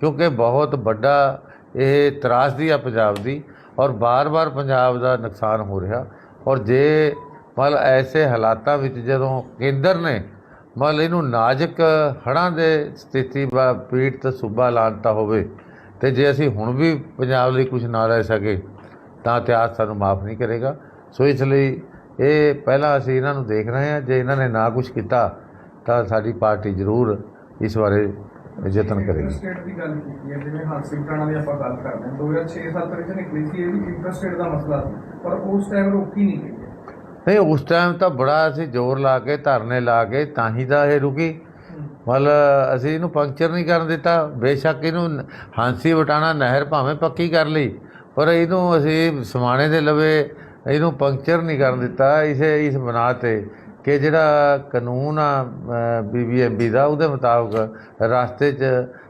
ਕਿਉਂਕਿ ਬਹੁਤ ਵੱਡਾ ਇਹ ਤਰਾਸਦੀ ਆ ਪੰਜਾਬ ਦੀ ਔਰ ਬਾਰ-ਬਾਰ ਪੰਜਾਬ ਦਾ ਨੁਕਸਾਨ ਹੋ ਰਿਹਾ। ਔਰ ਜੇ ਮਤਲਬ ਐਸੇ ਹਾਲਾਤਾਂ ਵਿੱਚ ਜਦੋਂ ਕੇਂਦਰ ਨੇ ਮਤਲਬ ਇਹਨੂੰ ਨਾਜ਼ੁਕ ਹੜ੍ਹਾਂ ਦੇ ਸਥਿਤੀ ਵਾ, ਪੀੜਤ ਸੂਬਾ ਲਾਂਤਾ ਹੋਵੇ ਤੇ ਜੇ ਅਸੀਂ ਹੁਣ ਵੀ ਪੰਜਾਬ ਲਈ ਕੁਝ ਨਾ ਰਹਿ ਸਕੇ, ਤਾਂ ਇਤਿਹਾਸ ਸਾਨੂੰ ਮਾਫ ਨਹੀਂ ਕਰੇਗਾ। ਸੋ ਇਸ ਲਈ ਇਹ ਪਹਿਲਾਂ ਅਸੀਂ ਇਹਨਾਂ ਨੂੰ ਦੇਖ ਰਹੇ ਹਾਂ। ਜੇ ਇਹਨਾਂ ਨੇ ਨਾ ਕੁਝ ਕੀਤਾ, ਤਾਂ ਸਾਡੀ ਪਾਰਟੀ ਜ਼ਰੂਰ ਇਸ ਬਾਰੇ ਯਤਨ ਕਰੇਗੀ। ਸਟੇਟ ਦੀ ਗੱਲ ਕੀਤੀ ਹੈ ਜਿਵੇਂ ਹਾਸਿਲ ਕਰਾਣਾ ਦੀ ਆਪਾਂ ਗੱਲ ਕਰਦੇ ਹਾਂ। 2006-7 ਵਿੱਚ ਨਿਕਲੀ ਸੀ ਇਹ ਵੀ ਇੰਟਰਸਟੇਟ ਦਾ ਮਸਲਾ ਸੀ ਪਰ ਉਸ ਟਾਈਮ ਰੋਕੀ ਨਹੀਂ ਗਈ। ਨਹੀਂ ਉਸ ਟਾਈਮ ਤਾਂ ਬੜਾ ਅਸੀਂ ਜ਼ੋਰ ਲਾ ਕੇ ਧਰਨੇ ਲਾ ਕੇ ਤਾਂ ਹੀ ਤਾਂ ਇਹ ਰੁਕੀ। ਮਤਲਬ ਅਸੀਂ ਇਹਨੂੰ ਪੰਕਚਰ ਨਹੀਂ ਕਰਨ ਦਿੱਤਾ। ਬੇਸ਼ੱਕ ਇਹਨੂੰ ਹਾਂਸੀ ਵਟਾਣਾ ਨਹਿਰ ਭਾਵੇਂ ਪੱਕੀ ਕਰ ਲਈ ਪਰ ਇਹਨੂੰ ਅਸੀਂ ਸਮਾਣੇ ਦੇ ਲਵੇ ਇਹਨੂੰ ਪੰਕਚਰ ਨਹੀਂ ਕਰਨ ਦਿੱਤਾ। ਇਸੇ ਇਸ ਬਣਾ ਤੇ ਕਿ ਜਿਹੜਾ ਕਾਨੂੰਨ ਆ ਬੀਬੀਐਮਬੀ ਦਾ, ਉਹਦੇ ਮੁਤਾਬਕ ਰਸਤੇ 'ਚ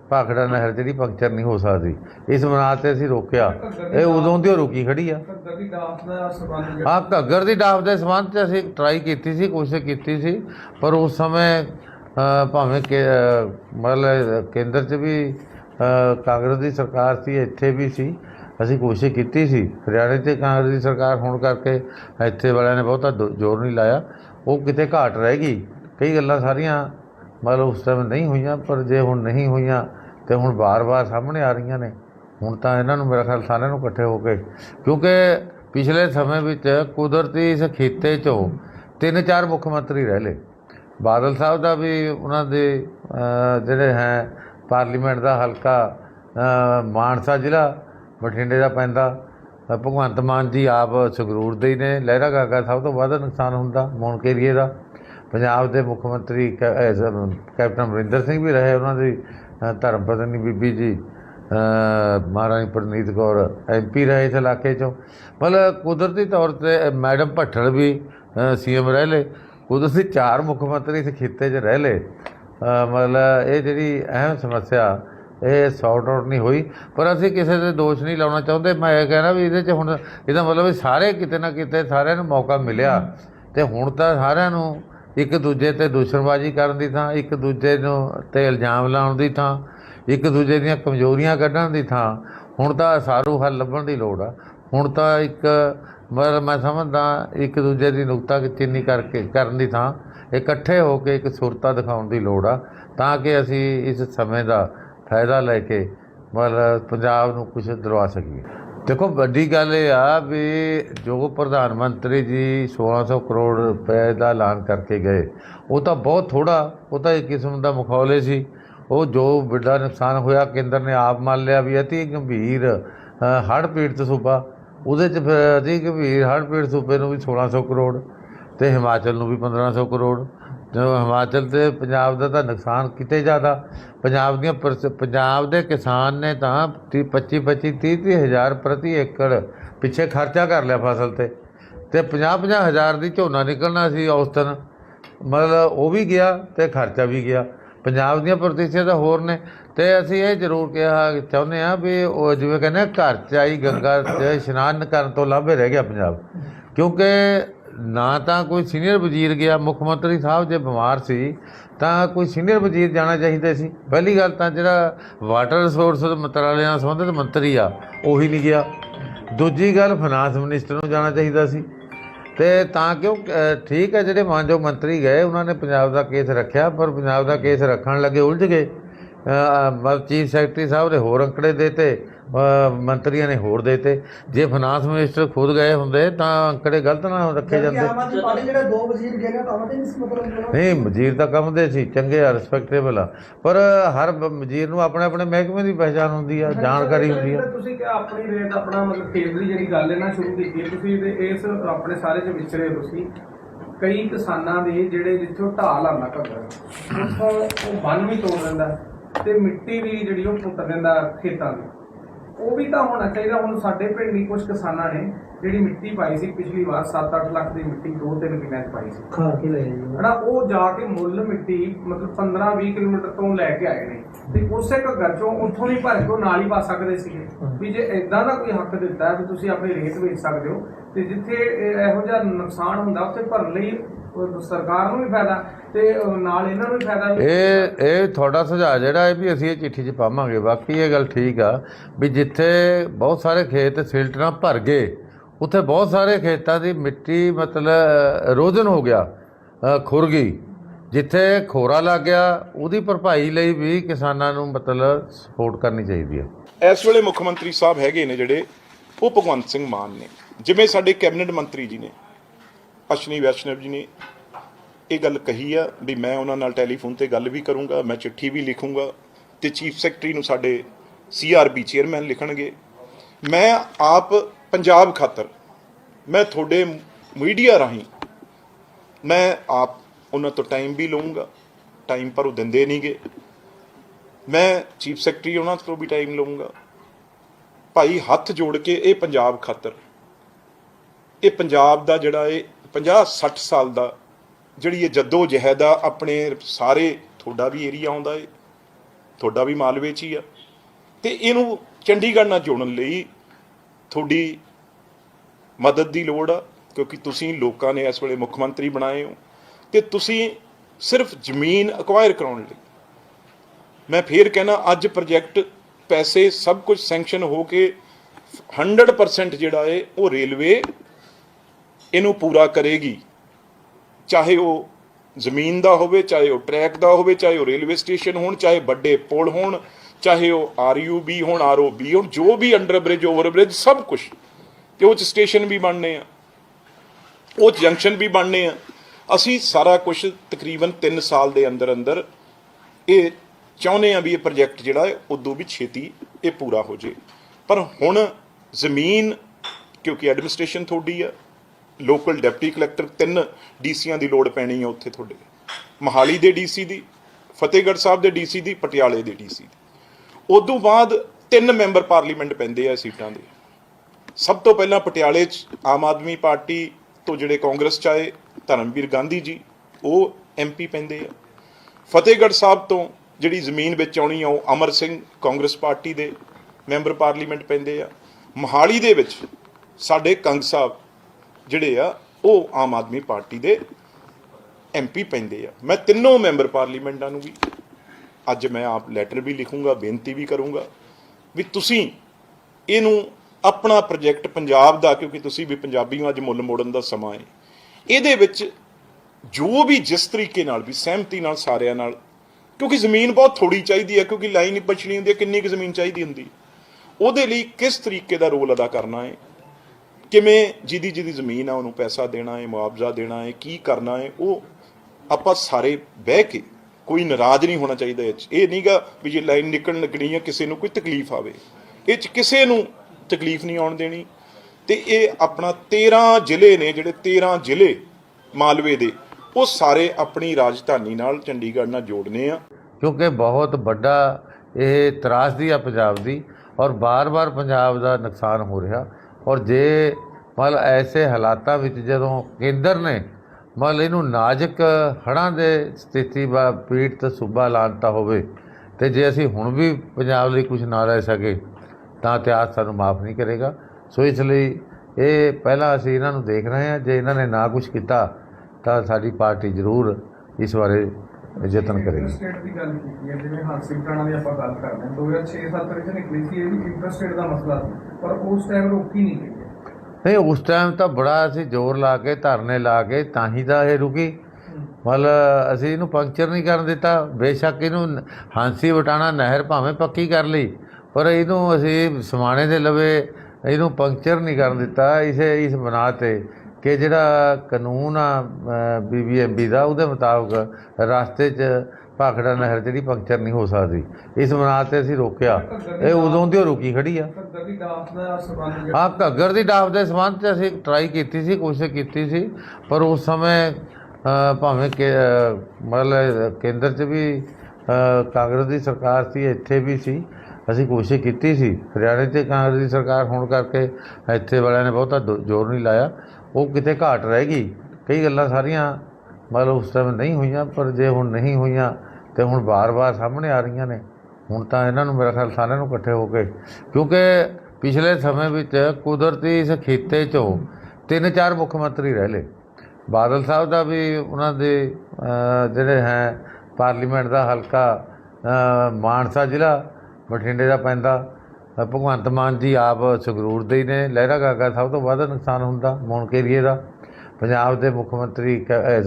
ਭਾਖੜਾ ਨਹਿਰ ਜਿਹੜੀ ਪੰਕਚਰ ਨਹੀਂ ਹੋ ਸਕਦੀ। ਇਸ ਬਣਾ ਤੇ ਅਸੀਂ ਰੋਕਿਆ। ਇਹ ਉਦੋਂ ਦੀ ਓ ਰੁਕੀ ਖੜੀ ਆ। ਘੱਗਰ ਦੀ ਦਾਸ ਹਾਂ, ਘੱਗਰ ਦੀ ਡਾਬ ਦੇ ਸੰਬੰਧ 'ਚ ਅਸੀਂ ਟਰਾਈ ਕੀਤੀ ਸੀ, ਕੋਸ਼ਿਸ਼ ਕੀਤੀ ਸੀ, ਪਰ ਉਸ ਸਮੇਂ ਭਾਵੇਂ ਕਿ ਮਤਲਬ ਕੇਂਦਰ 'ਚ ਵੀ ਕਾਂਗਰਸ ਦੀ ਸਰਕਾਰ ਸੀ, ਇੱਥੇ ਵੀ ਸੀ। ਅਸੀਂ ਕੋਸ਼ਿਸ਼ ਕੀਤੀ ਸੀ। ਹਰਿਆਣੇ 'ਤੇ ਕਾਂਗਰਸ ਦੀ ਸਰਕਾਰ ਹੋਣ ਕਰਕੇ ਇੱਥੇ ਵਾਲਿਆਂ ਨੇ ਬਹੁਤਾ ਦੋ- ਜ਼ੋਰ ਨਹੀਂ ਲਾਇਆ। ਉਹ ਕਿਤੇ ਘਾਟ ਰਹਿ ਗਈ। ਕਈ ਗੱਲਾਂ ਸਾਰੀਆਂ ਮਤਲਬ ਉਸ ਟਾਈਮ ਨਹੀਂ ਹੋਈਆਂ, ਪਰ ਜੇ ਹੁਣ ਨਹੀਂ ਹੋਈਆਂ ਤੇ ਹੁਣ ਵਾਰ-ਵਾਰ ਸਾਹਮਣੇ ਆ ਰਹੀਆਂ ਨੇ। ਹੁਣ ਤਾਂ ਇਹਨਾਂ ਨੂੰ ਮੇਰਾ ਖਿਆਲ ਸਾਰਿਆਂ ਨੂੰ ਇਕੱਠੇ ਹੋ ਕੇ। ਕਿਉਂਕਿ ਪਿਛਲੇ ਸਮੇਂ ਵਿੱਚ ਕੁਦਰਤੀ ਇਸ ਖੇਤੇ 'ਚੋਂ ਤਿੰਨ ਚਾਰ ਮੁੱਖ ਮੰਤਰੀ ਰਹਿ ਲਏ। ਬਾਦਲ ਸਾਹਿਬ ਦਾ ਵੀ ਉਹਨਾਂ ਦੇ ਜਿਹੜੇ ਹੈ, ਪਾਰਲੀਮੈਂਟ ਦਾ ਹਲਕਾ ਮਾਨਸਾ ਜ਼ਿਲ੍ਹਾ, ਬਠਿੰਡੇ ਦਾ ਪੈਂਦਾ। ਭਗਵੰਤ ਮਾਨ ਜੀ ਆਪ ਸੰਗਰੂਰ ਦੇ ਹੀ ਨੇ। ਲਹਿਰਾ ਗਾਗਾ ਸਭ ਤੋਂ ਵੱਧ ਨੁਕਸਾਨ ਹੁੰਦਾ ਮੌਨਕ ਏਰੀਏ ਦਾ। ਪੰਜਾਬ ਦੇ ਮੁੱਖ ਮੰਤਰੀ ਕੈ- ਕੈਪਟਨ ਅਮਰਿੰਦਰ ਸਿੰਘ ਵੀ ਰਹੇ ਉਹਨਾਂ ਦੀ ਅ, ਧਰਮ ਪਤਨੀ ਬੀਬੀ ਜੀ ਮਹਾਰਾਣੀ ਪ੍ਰਨੀਤ ਕੌਰ ਐਮਪੀ ਰਹੇ ਇਸ ਇਲਾਕੇ ਚੋਂ। ਮਤਲਬ ਕੁਦਰਤੀ ਤੌਰ ਤੇ ਮੈਡਮ ਭੱਠਲ ਵੀ ਸੀਐਮ ਰਹਿ ਲਏ। ਕੁਦਰਤੀ ਚਾਰ ਮੁੱਖ ਮੰਤਰੀ ਇਸ ਖਿੱਤੇ 'ਚ ਰਹਿ ਲਏ। ਮਤਲਬ ਇਹ ਜਿਹੜੀ ਅਹਿਮ ਸਮੱਸਿਆ ਇਹ ਸੌਟ ਆਊਟ ਨਹੀਂ ਹੋਈ। ਪਰ ਅਸੀਂ ਕਿਸੇ ਤੇ ਦੋਸ਼ ਨਹੀਂ ਲਾਉਣਾ ਚਾਹੁੰਦੇ। ਮੈਂ ਇਹ ਕਹਿਣਾ ਵੀ ਇਹਦੇ 'ਚ ਹੁਣ ਇਹਦਾ ਮਤਲਬ ਵੀ ਸਾਰੇ ਕਿਤੇ ਨਾ ਕਿਤੇ ਸਾਰਿਆਂ ਨੂੰ ਮੌਕਾ ਮਿਲਿਆ। ਤੇ ਹੁਣ ਤਾਂ ਸਾਰਿਆਂ ਨੂੰ ਇੱਕ ਦੂਜੇ ਤੇ ਦੁਸ਼ਮਣਬਾਜ਼ੀ ਕਰਨ ਦੀ ਥਾਂ, ਇੱਕ ਦੂਜੇ ਨੂੰ ਤੇ ਇਲਜ਼ਾਮ ਲਾਉਣ ਦੀ ਥਾਂ, ਇੱਕ ਦੂਜੇ ਦੀਆਂ ਕਮਜ਼ੋਰੀਆਂ ਕੱਢਣ ਦੀ ਥਾਂ। ਹੁਣ ਤਾਂ ਸਾਰੂ ਹੱਲ ਲੱਭਣ ਦੀ ਲੋੜ ਆ। ਹੁਣ ਤਾਂ ਇੱਕ ਮਤਲਬ ਮੈਂ ਸਮਝਦਾ ਇੱਕ ਦੂਜੇ ਦੀ ਨੁਕਤਾ ਚੀਨੀ ਕਰਕੇ ਕਰਨ ਦੀ ਥਾਂ। ਇਕੱਠੇ ਹੋ ਕੇ ਇੱਕ ਸੁਰਤਾ ਦਿਖਾਉਣ ਦੀ ਲੋੜ ਆ। ਤਾਂ ਕਿ ਅਸੀਂ ਇਸ ਸਮੇਂ ਦਾ ਫਾਇਦਾ ਲੈ ਕੇ ਮਤਲਬ ਪੰਜਾਬ ਨੂੰ ਕੁਝ ਦਿਲਵਾ ਸਕੀਏ। ਦੇਖੋ, ਵੱਡੀ ਗੱਲ ਇਹ ਆ ਵੀ ਜੋ ਪ੍ਰਧਾਨ ਮੰਤਰੀ ਜੀ 1600 ਕਰੋੜ ਰੁਪਏ ਦਾ ਐਲਾਨ ਕਰਕੇ ਗਏ, ਉਹ ਤਾਂ ਬਹੁਤ ਥੋੜਾ ਉਹ ਤਾਂ ਇੱਕ ਕਿਸਮ ਦਾ ਮੁਖੌਲੇ ਸੀ। ਉਹ ਜੋ ਵੱਡਾ ਨੁਕਸਾਨ ਹੋਇਆ, ਕੇਂਦਰ ਨੇ ਆਪ ਮੰਨ ਲਿਆ ਵੀ ਅਤੀ ਗੰਭੀਰ ਹੜ੍ਹ ਪੀੜਤ ਸੂਬਾ। ਉਹਦੇ ਚ ਫਿਰ ਅਤੀ ਗੰਭੀਰ ਹੜ੍ਹ ਪੀੜਤ ਸੂਬੇ ਨੂੰ ਵੀ 1600 ਕਰੋੜ ਤੇ ਹਿਮਾਚਲ ਨੂੰ ਵੀ 1500 ਕਰੋੜ। ਜੋ ਹਿਮਾਚਲ ਤੇ ਪੰਜਾਬ ਦਾ ਤਾਂ ਨੁਕਸਾਨ ਕਿਤੇ ਜ਼ਿਆਦਾ, ਪੰਜਾਬ ਦੀਆਂ ਪਰਸ- ਪੰਜਾਬ ਦੇ ਕਿਸਾਨ ਨੇ ਤਾਂ 25 25 30 30 ਹਜ਼ਾਰ ਪ੍ਰਤੀ ਏਕੜ ਪਿੱਛੇ ਖਰਚਾ ਕਰ ਲਿਆ ਫਸਲ ਤੇ। ਤੇ 50 50 ਹਜ਼ਾਰ ਦੀ ਝੋਨਾ ਨਿਕਲਣਾ ਸੀ ਉਸ ਦਿਨ। ਮਤਲਬ ਉਹ ਵੀ ਗਿਆ ਤੇ ਖਰਚਾ ਵੀ ਗਿਆ। ਪੰਜਾਬ ਦੀਆਂ ਪ੍ਰਤੀਸ਼ਤ ਹੋਰ ਨੇ। ਤੇ ਅਸੀਂ ਇਹ ਜ਼ਰੂਰ ਕਿਹਾ, ਚਾਹੁੰਦੇ ਆ ਵੀ ਉਹ ਜਿਵੇਂ ਕਹਿੰਦੇ ਘਰ ਚ ਆਈ ਗੰਗਾ 'ਤੇ ਇਸ਼ਨਾਨ ਕਰਨ ਤੋਂ ਲਾਭੇ ਰਹਿ ਗਿਆ ਪੰਜਾਬ। ਕਿਉਂਕਿ ਨਾ ਤਾਂ ਕੋਈ ਸੀਨੀਅਰ ਵਜ਼ੀਰ ਗਿਆ ਮੁੱਖ ਮੰਤਰੀ ਸਾਹਿਬ ਜੇ ਬਿਮਾਰ ਸੀ ਤਾਂ ਕੋਈ ਸੀਨੀਅਰ ਵਜ਼ੀਰ ਜਾਣਾ ਚਾਹੀਦਾ ਸੀ। ਪਹਿਲੀ ਗੱਲ ਤਾਂ ਜਿਹੜਾ ਵਾਟਰ ਰਿਸੋਰਸ ਮੰਤਰਾਲੇ ਨਾਲ ਸੰਬੰਧਿਤ ਮੰਤਰੀ ਆ ਉਹੀ ਨਹੀਂ ਗਿਆ। ਦੂਜੀ ਗੱਲ ਫਾਈਨਾਂਸ ਮਿਨਿਸਟਰ ਨੂੰ ਜਾਣਾ ਚਾਹੀਦਾ ਸੀ। ਤੇ ਤਾਂ ਕਿਉਂ ਅ, ਠੀਕ ਹੈ ਜਿਹੜੇ ਮਾਨਯੋਗ ਮੰਤਰੀ ਗਏ ਉਹਨਾਂ ਨੇ ਪੰਜਾਬ ਦਾ ਕੇਸ ਰੱਖਿਆ ਪਰ ਪੰਜਾਬ ਦਾ ਕੇਸ ਰੱਖਣ ਲੱਗੇ ਉਲਝ ਗਏ। ਮਤਲਬ ਚੀਫ ਸੈਕਟਰੀ ਸਾਹਿਬ ਨੇ ਹੋਰ ਅੰਕੜੇ ਦੇਤੇ। ਅ, ਮੰਤਰੀਆਂ ਨੇ ਹੋਰ ਦੇਤੇ। ਜੇ ਫਾਈਨਾਂਸ ਮਿਨਿਸਟਰ ਖੁਦ ਗਏ ਹੁੰਦੇ ਤਾਂ ਅੰਕੜੇ ਗਲਤ ਨਾ ਰੱਖੇ ਜਾਂਦੇ। ਨੇ ਨਹੀਂ ਵਜ਼ੀਰ ਤਾਂ ਕੰਮ ਦੇ ਸੀ ਚੰਗੇ ਆ ਰਿਸਪੈਕਟੇਬਲ ਆ। ਪਰ ਹਰ ਵਜ਼ੀਰ ਨੂੰ ਆਪਣੇ ਆਪਣੇ ਮਹਿਕਮੇ ਦੀ ਪਹਿਚਾਣ ਹੁੰਦੀ ਆ ਜਾਣਕਾਰੀ ਹੁੰਦੀ ਆ। ਤੁਸੀਂ ਕਿ ਆਪਣੀ ਰੇਟ ਆਪਣਾ ਮਤਲਬ ਦੀ ਜਿਹੜੀ ਗੱਲ ਹੈ ਨਾ ਸ਼ੁਰੂ ਕੀਤੀ ਤੁਸੀਂ ਇਸ ਆਪਣੇ ਸਾਰੇ ਚ ਵਿਚਰੇ ਤੁਸੀਂ। ਕਈ ਕਿਸਾਨਾਂ ਦੇ ਜਿਹੜੇ ਜਿੱਥੋਂ ਢਾਲ ਆਉਂਦਾ ਘੱਗਰ ਉੱਥੋਂ ਉਹ ਬੰਨ ਵੀ ਤੋੜ ਦਿੰਦਾ ਤੇ ਮਿੱਟੀ ਵੀ ਜਿਹੜੀ ਉਹ ਪੁੱਟ ਦਿੰਦਾ ਖੇਤਾਂ ਦੀ। ਉਹ ਵੀ ਤਾਂ ਹੋਣਾ ਚਾਹੀਦਾ। ਹੁਣ ਸਾਡੇ ਪਿੰਡ ਵੀ ਕੁਝ ਕਿਸਾਨਾਂ ਨੇ ਜਿਹੜੀ ਮਿੱਟੀ ਪਾਈ ਸੀ ਪਿਛਲੀ ਵਾਰ 7-8 ਲੱਖ ਦੀ ਮਿੱਟੀ 2-3 ਕਿੱਲਿਆਂ 'ਚ ਪਾਈ ਸੀ। ਖਾ ਕੇ ਲੈ ਜੀ। ਹਨਾ ਉਹ ਜਾ ਕੇ ਮੁੱਲ ਮਿੱਟੀ ਮਤਲਬ 15-20 ਕਿਲੋਮੀਟਰ ਤੋਂ ਲੈ ਕੇ ਆਏ ਨੇ। ਤੇ ਉਸੇ ਘੱਗਰ ਚੋਂ ਉੱਥੋਂ ਹੀ ਭਰ ਕੇ ਨਾਲ ਹੀ ਪਾ ਸਕਦੇ ਸੀਗੇ। ਵੀ ਜੇ ਇਦਾਂ ਦਾ ਕੋਈ ਹੱਕ ਦਿੱਤਾ ਹੈ ਵੀ ਤੁਸੀਂ ਆਪਣੀ ਰੇਤ ਵੇਚ ਸਕਦੇ ਹੋ। ਤੇ ਜਿੱਥੇ ਇਹ- ਜਿਹਾ ਨੁਕਸਾਨ ਹੁੰਦਾ ਉੱਥੇ ਭਰਨ ਲਈ ਸਰਕਾਰ ਨੂੰ ਵੀ ਫਾਇਦਾ ਤੇ ਨਾਲ ਇਹਨਾਂ ਨੂੰ ਵੀ ਫਾਇਦਾ ਇਹ ਇਹ ਤੁਹਾਡਾ ਸੁਝਾਅ ਜਿਹੜਾ ਹੈ ਵੀ ਅਸੀਂ ਇਹ ਚਿੱਠੀ 'ਚ ਪਾਵਾਂਗੇ। ਬਾਕੀ ਇਹ ਗੱਲ ਠੀਕ ਆ ਵੀ ਜਿੱਥੇ ਬਹੁਤ ਸਾਰੇ ਖੇਤ ਸਿਲਟਰਾਂ ਭਰ ਗਏ ਉੱਥੇ ਬਹੁਤ ਸਾਰੇ ਖੇਤਾਂ ਦੀ ਮਿੱਟੀ ਮਤਲਬ ਰੋਜ਼ਨ ਹੋ ਗਿਆ ਖੁਰ ਗਈ। ਜਿੱਥੇ ਖੋਰਾ ਲੱਗ ਗਿਆ ਉਹਦੀ ਭਰਪਾਈ ਲਈ ਵੀ ਕਿਸਾਨਾਂ ਨੂੰ ਮਤਲਬ ਸਪੋਰਟ ਕਰਨੀ ਚਾਹੀਦੀ ਹੈ ਇਸ ਵੇਲੇ ਮੁੱਖ ਮੰਤਰੀ ਸਾਹਿਬ ਹੈਗੇ ਨੇ ਜਿਹੜੇ ਉਹ ਭਗਵੰਤ ਸਿੰਘ ਮਾਨ ਨੇ। ਜਿਵੇਂ ਸਾਡੇ ਕੈਬਨਿਟ ਮੰਤਰੀ ਜੀ ਨੇ ਅਸ਼ਨੀ ਵੈਸ਼ਨਵ ਜੀ ਨੇ ਇਹ ਗੱਲ ਕਹੀ ਆ ਵੀ ਮੈਂ ਉਹਨਾਂ ਨਾਲ ਟੈਲੀਫੋਨ ਤੇ ਗੱਲ ਵੀ ਕਰੂੰਗਾ, ਮੈਂ ਚਿੱਠੀ ਵੀ ਲਿਖੂੰਗਾ ਤੇ ਚੀਫ ਸੈਕਟਰੀ ਨੂੰ ਸਾਡੇ ਸੀਆਰਬੀ ਚੇਅਰਮੈਨ ਲਿਖਣਗੇ। ਮੈਂ ਆਪ ਪੰਜਾਬ ਖਾਤਰ, ਮੈਂ ਤੁਹਾਡੇ ਮੀਡੀਆ ਰਾਹੀਂ, ਮੈਂ ਆਪ ਉਹਨਾਂ ਤੋਂ ਟਾਈਮ ਵੀ ਲਵਾਂਗਾ ਟਾਈਮ ਪਰ ਉਹ ਦਿੰਦੇ ਨਹੀਂਗੇ ਮੈਂ ਚੀਫ ਸੈਕਟਰੀ ਉਹਨਾਂ ਤੋਂ ਵੀ ਟਾਈਮ ਲਵਾਂਗਾ ਭਾਈ ਹੱਥ ਜੋੜ ਕੇ ਇਹ ਪੰਜਾਬ ਖਾਤਰ, ਇਹ ਪੰਜਾਬ ਦਾ ਜਿਹੜਾ ਇਹ 50 60 ਸਾਲ ਦਾ ਜਿਹੜੀ ਇਹ ਜੱਦੋ ਜਹਿਦ ਆ, ਆਪਣੇ ਸਾਰੇ ਤੁਹਾਡਾ ਵੀ ਏਰੀਆ ਆਉਂਦਾ ਏ, ਤੁਹਾਡਾ ਵੀ ਮਾਲਵੇ ਚ ਹੀ ਆ। ਤੇ ਇਹਨੂੰ ਚੰਡੀਗੜ੍ਹ ਨਾਲ ਜੋੜਨ ਲਈ ਤੁਹਾਡੀ ਮਦਦ ਦੀ ਲੋੜ ਆ, ਕਿਉਂਕਿ ਤੁਸੀਂ ਲੋਕਾਂ ਨੇ ਇਸ ਵੇਲੇ ਮੁੱਖ ਮੰਤਰੀ ਬਣਾਏ ਹੋ ਤੇ ਤੁਸੀਂ ਸਿਰਫ ਜ਼ਮੀਨ ਅਕਵਾਇਰ ਕਰਾਉਣ ਲਈ। ਮੈਂ ਫੇਰ ਕਹਿਣਾ, ਅੱਜ ਪ੍ਰੋਜੈਕਟ ਪੈਸੇ ਸਭ ਕੁਝ ਸੈਂਕਸ਼ਨ ਹੋ ਕੇ 100% ਜਿਹੜਾ ਹੈ ਉਹ ਰੇਲਵੇ ਇਹਨੂੰ ਪੂਰਾ ਕਰੇਗੀ। ਚਾਹੇ ਉਹ ਜ਼ਮੀਨ ਦਾ ਹੋਵੇ, ਚਾਹੇ ਉਹ ਟਰੈਕ ਦਾ ਹੋਵੇ, ਚਾਹੇ ਉਹ ਰੇਲਵੇ ਸਟੇਸ਼ਨ ਹੋਣ, ਚਾਹੇ ਵੱਡੇ ਪੁਲ ਹੋਣ, ਚਾਹੇ ਉਹ ਆਰਯੂਬੀ ਹੋਣ ਆਰਓਬੀ ਹੋਣ, ਜੋ ਵੀ ਅੰਡਰ ਬ੍ਰਿਜ ਓਵਰ ਬ੍ਰਿਜ ਸਭ ਕੁਝ ਤੇ ਉਹ ਚ ਸਟੇਸ਼ਨ ਵੀ ਬਣਨੇ ਆ। ਉਹ ਜੰਕਸ਼ਨ ਵੀ ਬਣਨੇ ਆ। ਅਸੀਂ ਸਾਰਾ ਕੁਝ ਤਕਰੀਬਨ 3 ਸਾਲ ਦੇ ਅੰਦਰ ਅੰਦਰ ਇਹ ਚਾਹੁੰਦੇ ਆ ਵੀ ਇਹ ਪ੍ਰੋਜੈਕਟ ਜਿਹੜਾ ਹੈ, ਉਦੋਂ ਵੀ ਛੇਤੀ ਇਹ ਪੂਰਾ ਹੋ ਜੇ। ਪਰ ਹੁਣ ਜ਼ਮੀਨ, ਕਿਉਂਕਿ ਐਡਮਿਨਿਸਟ੍ਰੇਸ਼ਨ ਤੁਹਾਡੀ ਆ ਲੋਕਲ ਡਿਪਟੀ ਕਲੈਕਟਰ ਤਿੰਨ ਡੀਸੀਆਂ ਦੀ ਲੋੜ ਪੈਣੀ ਆ ਉੱਥੇ ਤੁਹਾਡੇ ਮਹਾਲੀ ਦੇ ਡੀਸੀ ਦੀ, ਫਤਿਹਗੜ੍ਹ ਸਾਹਿਬ ਦੇ ਡੀਸੀ ਦੀ, ਪਟਿਆਲੇ ਦੇ ਡੀਸੀ ਦੀ। ਉਦੋਂ ਬਾਅਦ ਤਿੰਨ ਮੈਂਬਰ ਪਾਰਲੀਮੈਂਟ ਪੈਂਦੇ ਆ ਸੀਟਾਂ ਦੇ। ਸਭ ਤੋਂ ਪਹਿਲਾਂ ਪਟਿਆਲੇ 'ਚ ਆਮ ਆਦਮੀ ਪਾਰਟੀ ਤੋਂ ਜਿਹੜੇ ਕਾਂਗਰਸ 'ਚ ਆਏ ਧਰਮਵੀਰ ਗਾਂਧੀ ਜੀ, ਉਹ ਐਮਪੀ ਪੈਂਦੇ ਆ। ਫਤਿਹਗੜ੍ਹ ਸਾਹਿਬ ਤੋਂ ਜਿਹੜੀ ਜ਼ਮੀਨ ਵਿੱਚ ਆਉਣੀ ਆ, ਉਹ ਅਮਰ ਸਿੰਘ ਕਾਂਗਰਸ ਪਾਰਟੀ ਦੇ ਮੈਂਬਰ ਪਾਰਲੀਮੈਂਟ ਪੈਂਦੇ ਆ। ਮੋਹਾਲੀ ਦੇ ਵਿੱਚ ਸਾਡੇ ਕੰਗ ਸਾਹਿਬ ਜਿਹੜੇ ਆ, ਉਹ ਆਮ ਆਦਮੀ ਪਾਰਟੀ ਦੇ ਐਮਪੀ ਪੈਂਦੇ ਆ। ਮੈਂ ਤਿੰਨੋਂ ਮੈਂਬਰ ਪਾਰਲੀਮੈਂਟਾਂ ਨੂੰ ਵੀ, ਅੱਜ ਮੈਂ ਆਪ ਲੈਟਰ ਵੀ ਲਿਖੂੰਗਾ, ਬੇਨਤੀ ਵੀ ਕਰੂੰਗਾ ਵੀ ਤੁਸੀਂ ਇਹਨੂੰ ਆਪਣਾ ਪ੍ਰੋਜੈਕਟ ਪੰਜਾਬ ਦਾ, ਕਿਉਂਕਿ ਤੁਸੀਂ ਵੀ ਪੰਜਾਬੀ ਹੋ, ਅੱਜ ਮੁੱਲ ਮੋੜਨ ਦਾ ਸਮਾਂ ਹੈ। ਇਹਦੇ ਵਿੱਚ ਜੋ ਵੀ ਜਿਸ ਤਰੀਕੇ ਨਾਲ ਵੀ ਸਹਿਮਤੀ ਨਾਲ ਸਾਰਿਆਂ ਨਾਲ, ਕਿਉਂਕਿ ਜ਼ਮੀਨ ਬਹੁਤ ਥੋੜੀ ਚਾਹੀਦੀ ਹੈ, ਕਿਉਂਕਿ ਲਾਈਨ ਹੀ ਪਛੜੀ ਹੁੰਦੀ ਹੈ ਕਿੰਨੀ ਕੁ ਜ਼ਮੀਨ ਚਾਹੀਦੀ ਹੁੰਦੀ। ਉਹਦੇ ਲਈ ਕਿਸ ਤਰੀਕੇ ਦਾ ਰੋਲ ਅਦਾ ਕਰਨਾ ਹੈ ਕਿਵੇਂ ਜਿਹਦੀ ਜਿਹਦੀ ਜ਼ਮੀਨ ਆ, ਉਹਨੂੰ ਪੈਸਾ ਦੇਣਾ ਹੈ, ਮੁਆਵਜ਼ਾ ਦੇਣਾ ਹੈ, ਕੀ ਕਰਨਾ ਹੈ, ਉਹ ਆਪਾਂ ਸਾਰੇ ਬਹਿ ਕੇ ਕੋਈ ਨਾਰਾਜ਼ ਨਹੀਂ ਹੋਣਾ ਚਾਹੀਦਾ ਇਹ 'ਚ। ਇਹ ਨਹੀਂਗਾ ਵੀ ਜੇ ਲਾਈਨ ਨਿਕਲਣ ਲੱਗਣੀ ਹੈ ਕਿਸੇ ਨੂੰ ਕੋਈ ਤਕਲੀਫ ਆਵੇ। ਇਹ 'ਚ ਕਿਸੇ ਨੂੰ ਤਕਲੀਫ ਨਹੀਂ ਆਉਣ ਦੇਣੀ। ਤੇ ਇਹ ਆਪਣਾ 13 ਜ਼ਿਲ੍ਹੇ ਨੇ, ਜਿਹੜੇ 13 ਜ਼ਿਲ੍ਹੇ ਮਾਲਵੇ ਦੇ, ਉਹ ਸਾਰੇ ਆਪਣੀ ਰਾਜਧਾਨੀ ਨਾਲ ਚੰਡੀਗੜ੍ਹ ਨਾਲ ਜੋੜਨੇ ਆ। ਕਿਉਂਕਿ ਬਹੁਤ ਵੱਡਾ ਇਹ ਤਰਾਸਦੀ ਆ ਪੰਜਾਬ ਦੀ, ਔਰ ਬਾਰ-ਬਾਰ ਪੰਜਾਬ ਦਾ ਨੁਕਸਾਨ ਹੋ ਰਿਹਾ। ਔਰ ਜੇ ਮਤਲਬ ਐਸੇ ਹਾਲਾਤਾਂ ਵਿੱਚ ਜਦੋਂ ਕੇਂਦਰ ਨੇ ਮਤਲਬ ਇਹਨੂੰ ਨਾਜ਼ੁਕ ਹੜ੍ਹਾਂ ਦੇ ਸਥਿਤੀ ਬਾ ਪੀੜਤ ਸੂਬਾ ਲਾਂਤਾ ਹੋਵੇ ਤੇ ਜੇ ਅਸੀਂ ਹੁਣ ਵੀ ਪੰਜਾਬ ਲਈ ਕੁਝ ਨਾ ਰਹਿ ਸਕੇ, ਤਾਂ ਇਤਿਹਾਸ ਸਾਨੂੰ ਮਾਫ ਨਹੀਂ ਕਰੇਗਾ। ਸੋ ਇਸ ਲਈ ਇਹ ਪਹਿਲਾਂ ਅਸੀਂ ਇਹਨਾਂ ਨੂੰ ਦੇਖ ਰਹੇ ਹਾਂ। ਜੇ ਇਹਨਾਂ ਨੇ ਨਾ ਕੁਝ ਕੀਤਾ, ਤਾਂ ਸਾਡੀ ਪਾਰਟੀ ਜ਼ਰੂਰ ਇਸ ਬਾਰੇ ਯਤਨ ਕਰੇਗੀ। ਸਟੇਟ ਦੀ ਗੱਲ ਕੀਤੀ ਹੈ ਜਿਵੇਂ ਹਾਸਿਲ ਟਾਣਾ ਦੀ ਆਪਾਂ ਗੱਲ ਕਰਦੇ ਹਾਂ 2006-7 ਵਿੱਚ ਨਿਕਲੀ ਸੀ ਇਹ ਵੀ ਇੰਟਰਸਟੇਟ ਦਾ ਮਸਲਾ ਸੀ ਪਰ ਉਸ ਟਾਈਮ ਰੋਕੀ ਨਹੀਂ ਗਈ। ਨਹੀਂ ਉਸ ਟਾਈਮ ਤਾਂ ਬੜਾ ਅਸੀਂ ਜ਼ੋਰ ਲਾ ਕੇ ਧਰਨੇ ਲਾ ਕੇ ਤਾਂ ਹੀ ਤਾਂ ਇਹ ਰੁਕੀ। ਮਤਲਬ ਅਸੀਂ ਇਹਨੂੰ ਪੰਕਚਰ ਨਹੀਂ ਕਰਨ ਦਿੱਤਾ। ਬੇਸ਼ੱਕ ਇਹਨੂੰ ਹਾਂਸੀ ਵਟਾਣਾ ਨਹਿਰ ਭਾਵੇਂ ਪੱਕੀ ਕਰ ਲਈ ਪਰ ਇਹਨੂੰ ਅਸੀਂ ਸਮਾਣੇ ਦੇ ਲਵੇ ਇਹਨੂੰ ਪੰਕਚਰ ਨਹੀਂ ਕਰਨ ਦਿੱਤਾ ਇਸੇ ਇਸ ਬਣਾ ਤੇ। ਕਿ ਜਿਹੜਾ ਕਾਨੂੰਨ ਆ ਬੀਬੀਐਮਬੀ ਦਾ, ਉਹਦੇ ਮੁਤਾਬਕ ਰਸਤੇ 'ਚ ਭਾਖੜਾ ਨਹਿਰ ਜਿਹੜੀ ਪੰਕਚਰ ਨਹੀਂ ਹੋ ਸਕਦੀ। ਇਸ ਬਣਾ ਤੇ ਅਸੀਂ ਰੋਕਿਆ। ਇਹ ਉਦੋਂ ਦੀ ਓ ਰੁਕੀ ਖੜੀ ਆ। ਘੱਗਰ ਦੀ ਦਾਸ ਘੱਗਰ ਦੀ ਡਾਬ ਦੇ ਸੰਬੰਧ 'ਚ ਅਸੀਂ ਟਰਾਈ ਕੀਤੀ ਸੀ, ਕੋਸ਼ਿਸ਼ ਕੀਤੀ ਸੀ, ਪਰ ਉਸ ਸਮੇਂ ਭਾਵੇਂ ਕਿ ਮਤਲਬ ਕੇਂਦਰ 'ਚ ਵੀ ਕਾਂਗਰਸ ਦੀ ਸਰਕਾਰ ਸੀ, ਇੱਥੇ ਵੀ ਸੀ। ਅਸੀਂ ਕੋਸ਼ਿਸ਼ ਕੀਤੀ ਸੀ। ਹਰਿਆਣੇ 'ਚ ਕਾਂਗਰਸ ਦੀ ਸਰਕਾਰ ਹੋਣ ਕਰਕੇ ਇੱਥੇ ਵਾਲਿਆਂ ਨੇ ਬਹੁਤਾ ਦੋ- ਜ਼ੋਰ ਨਹੀਂ ਲਾਇਆ। ਉਹ ਕਿਤੇ ਘਾਟ ਰਹਿ ਗਈ। ਕਈ ਗੱਲਾਂ ਸਾਰੀਆਂ ਮਤਲਬ ਉਸ ਟਾਈਮ ਨਹੀਂ ਹੋਈਆਂ, ਪਰ ਜੇ ਹੁਣ ਨਹੀਂ ਹੋਈਆਂ ਤੇ ਹੁਣ ਬਾਰ-ਬਾਰ ਸਾਹਮਣੇ ਆ ਰਹੀਆਂ ਨੇ। ਹੁਣ ਤਾਂ ਇਹਨਾਂ ਨੂੰ ਮੇਰਾ ਖਿਆਲ ਸਾਰਿਆਂ ਨੂੰ ਇਕੱਠੇ ਹੋ ਕੇ। ਕਿਉਂਕਿ ਪਿਛਲੇ ਸਮੇਂ ਵਿੱਚ ਕੁਦਰਤੀ ਇਸ ਖੇਤੇ 'ਚੋਂ ਤਿੰਨ ਚਾਰ ਮੁੱਖ ਮੰਤਰੀ ਰਹਿ ਲਏ। ਬਾਦਲ ਸਾਹਿਬ ਦਾ ਵੀ ਉਹਨਾਂ ਦੇ ਜਿਹੜੇ ਹੈ, ਪਾਰਲੀਮੈਂਟ ਦਾ ਹਲਕਾ ਮਾਨਸਾ ਜ਼ਿਲ੍ਹਾ, ਬਠਿੰਡੇ ਦਾ ਪੈਂਦਾ। ਭਗਵੰਤ ਮਾਨ ਜੀ ਆਪ ਸੰਗਰੂਰ ਦੇ ਹੀ ਨੇ। ਲਹਿਰਾ ਗਾਗਾ ਸਭ ਤੋਂ ਵੱਧ ਨੁਕਸਾਨ ਹੁੰਦਾ ਮੌਨਕ ਏਰੀਏ ਦਾ। ਪੰਜਾਬ ਦੇ ਮੁੱਖ ਮੰਤਰੀ ਕੈ-